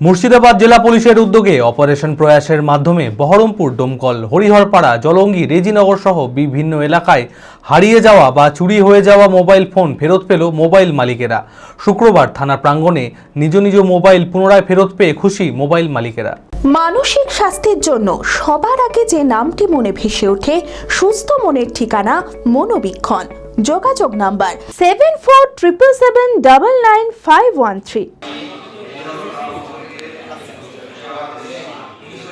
মুর্শিদাবাদ জেলা পুলিশের উদ্যোগে অপারেশন প্রয়াসের মাধ্যমে বহরমপুর ডোমকল হরিহরপাড়া, জলঙ্গি, রেজিনগর সহ বিভিন্ন এলাকায় হারিয়ে যাওয়া বা চুরি হয়ে যাওয়া মোবাইল ফোন ফেরত পেল মোবাইল মালিকেরা। শুক্রবার থানা প্রাঙ্গণে নিজ নিজ মোবাইল পুনরায় ফেরত পেয়ে খুশি মোবাইল মালিকেরা। মানসিক স্বাস্থ্যের জন্য সবার আগে যে নামটি মনে ভেসে ওঠে, সুস্থ মনের ঠিকানা মনোবীক্ষণ। যোগাযোগ number seven four triple seven double nine five one three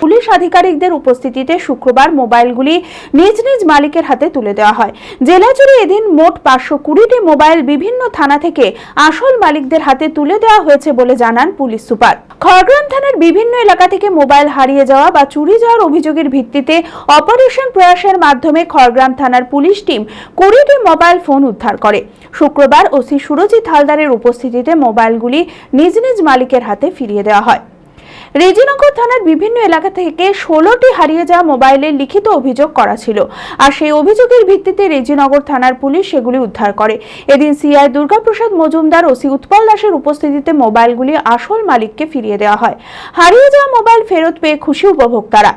police আধিকারিকদের উপস্থিতিতে শুক্রবার মোবাইলগুলি নিজ নিজ মালিকের হাতে তুলে দেওয়া হয়। জেলা জুড়ে এদিন মোট পাঁচশো কুড়িটি মোবাইল বিভিন্ন থানা থেকে আসল মালিকদের হাতে তুলে দেওয়া হয়েছে বলে জানান পুলিশ সুপার। খড়গ্রাম থানার বিভিন্ন এলাকা থেকে মোবাইল হারিয়ে যাওয়া বা চুরি যাওয়ার অভিযোগের ভিত্তিতে অপারেশন প্রয়াসের মাধ্যমে খড়গ্রাম থানার পুলিশ টিম কুড়িটি মোবাইল ফোন উদ্ধার করে। শুক্রবার ওসি সুরজিৎ হালদারের উপস্থিতিতে মোবাইলগুলি নিজ নিজ মালিকের হাতে ফিরিয়ে দেওয়া হয়। রেজিনগর থানার বিভিন্ন এলাকা থেকে ষোলোটি হারিয়ে যাওয়া মোবাইলের লিখিত অভিযোগ করা ছিল। আর সেই অভিযোগের ভিত্তিতে রেজিনগর থানার পুলিশ সেগুলি উদ্ধার করে। এদিন সিআই দুর্গাপ্রসাদ মজুমদার ওসি উৎপল দাসের উপস্থিতিতে মোবাইলগুলি আসল মালিককে ফিরিয়ে দেওয়া হয়। হারিয়ে যাওয়া মোবাইল ফেরত পেয়ে খুশি উপভোক্তারা।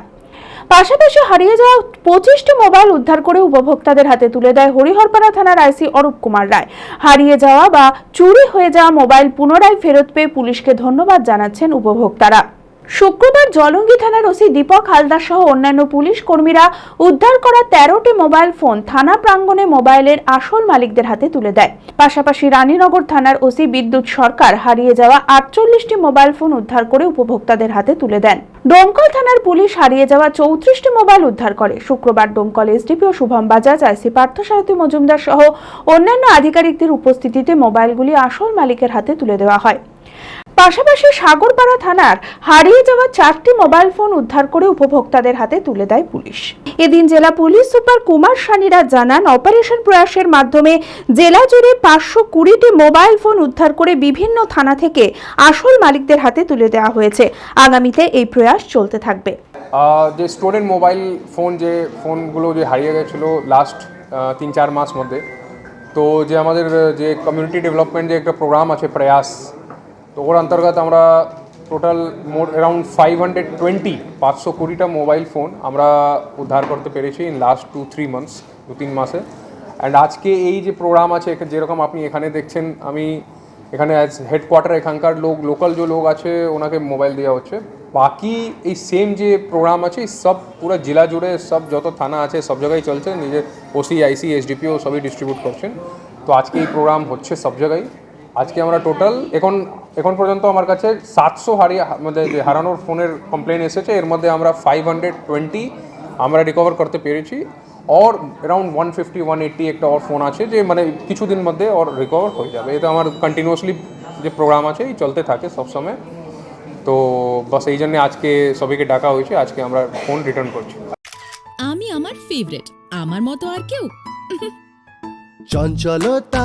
পাশাপাশি হারিয়ে যাওয়া পঁচিশটি মোবাইল উদ্ধার করে উপভোক্তাদের হাতে তুলে দেয় হরিহরপাড়া থানার আইসি অরূপ কুমার রায়। হারিয়ে যাওয়া বা চুরি হয়ে যাওয়া মোবাইল পুনরায় ফেরত পেয়ে পুলিশকে ধন্যবাদ জানাচ্ছেন উপভোক্তারা। শুক্রবার জলঙ্গি থানার ওসি দীপক হালদার সহ অন্যান্য পুলিশ কর্মীরা উদ্ধার করা তেরোটি মোবাইল ফোন থানা প্রাঙ্গণে মোবাইলের আসল মালিকদের হাতে তুলে দেয়। পাশাপাশি রানীনগর থানার ওসি বিদ্যুৎ সরকার হারিয়ে যাওয়া আটচল্লিশটি মোবাইল ফোন উদ্ধার করে উপভোক্তাদের হাতে তুলে দেন। ডোমকল থানার পুলিশ হারিয়ে যাওয়া চৌত্রিশটি মোবাইল উদ্ধার করে। শুক্রবার ডোমকল এসডিপিও শুভম বাজাজ, আইসি পার্থসারথী মজুমদার সহ অন্যান্য আধিকারিকদের উপস্থিতিতে মোবাইলগুলি আসল মালিকের হাতে তুলে দেওয়া হয়। পাশাপাশি সাগরপাড়া থানার হারিয়ে যাওয়া চারটি মোবাইল ফোন উদ্ধার করে উপভোক্তাদের হাতে তুলে দেয় পুলিশ। এদিন জেলা পুলিশ সুপার কুমার সানিরা জানান, অপারেশন প্রয়াসের মাধ্যমে জেলা জুড়ে পাঁচশো কুড়িটি মোবাইল ফোন উদ্ধার করে বিভিন্ন থানা থেকে আসল মালিকদের হাতে তুলে দেওয়া হয়েছে। আগামীতে এই প্রয়াস চলতে থাকবে। যে স্টুডেন্ট মোবাইল ফোন যে ফোনগুলো যে হারিয়ে গেছিল লাস্ট তিন চার মাস মধ্যে, তো যে আমাদের যে কমিউনিটি ডেভেলপমেন্ট যে একটা প্রোগ্রাম আছে প্রয়াস তো ওর অন্তর্গত আমরা total more around five hundred twenty পাঁচশো কুড়িটা মোবাইল ফোন আমরা উদ্ধার করতে পেরেছি in last two three months দু, তিন মাসে। অ্যান্ড আজকে এই যে প্রোগ্রাম আছে যেরকম আপনি এখানে দেখছেন, আমি এখানে অ্যাজ হেডকোয়ার্টার এখানকার লোক লোকাল যে লোক আছে, ওনাকে মোবাইল দেওয়া হচ্ছে। বাকি এই সেম যে প্রোগ্রাম আছে সব পুরো জেলা জুড়ে সব যত থানা আছে, সব জায়গায় চলছে। নিজের ওসি আইসি এসডিপিও সবই ডিস্ট্রিবিউট করছেন। তো আজকে এই প্রোগ্রাম হচ্ছে সব জায়গায়। আজকে আমরা টোটাল এখন এখন পর্যন্ত আমার কাছে সাতশো হারিয়ে মানে যে হারানোর ফোনের কমপ্লেন এসেছে এর মধ্যে আমরা ফাইভ হান্ড্রেড টোয়েন্টি আমরা রিকভার করতে পেরেছি और around one fifty one eighty একটা ওর ফোন আছে যে মানে কিছুদিন মধ্যে ওর রিকভার হয়ে যাবে। এটা আমার কন্টিনিউয়াসলি যে প্রোগ্রাম আছে এই চলতে থাকে সবসময় তো বাস এই জন্য আজকে সবাইকে ডাকা হয়েছে আজকে আমরা ফোন রিটার্ন করছি। আমি আমার ফেভারিট আমার মতো আর কেউ? চঞ্চলতা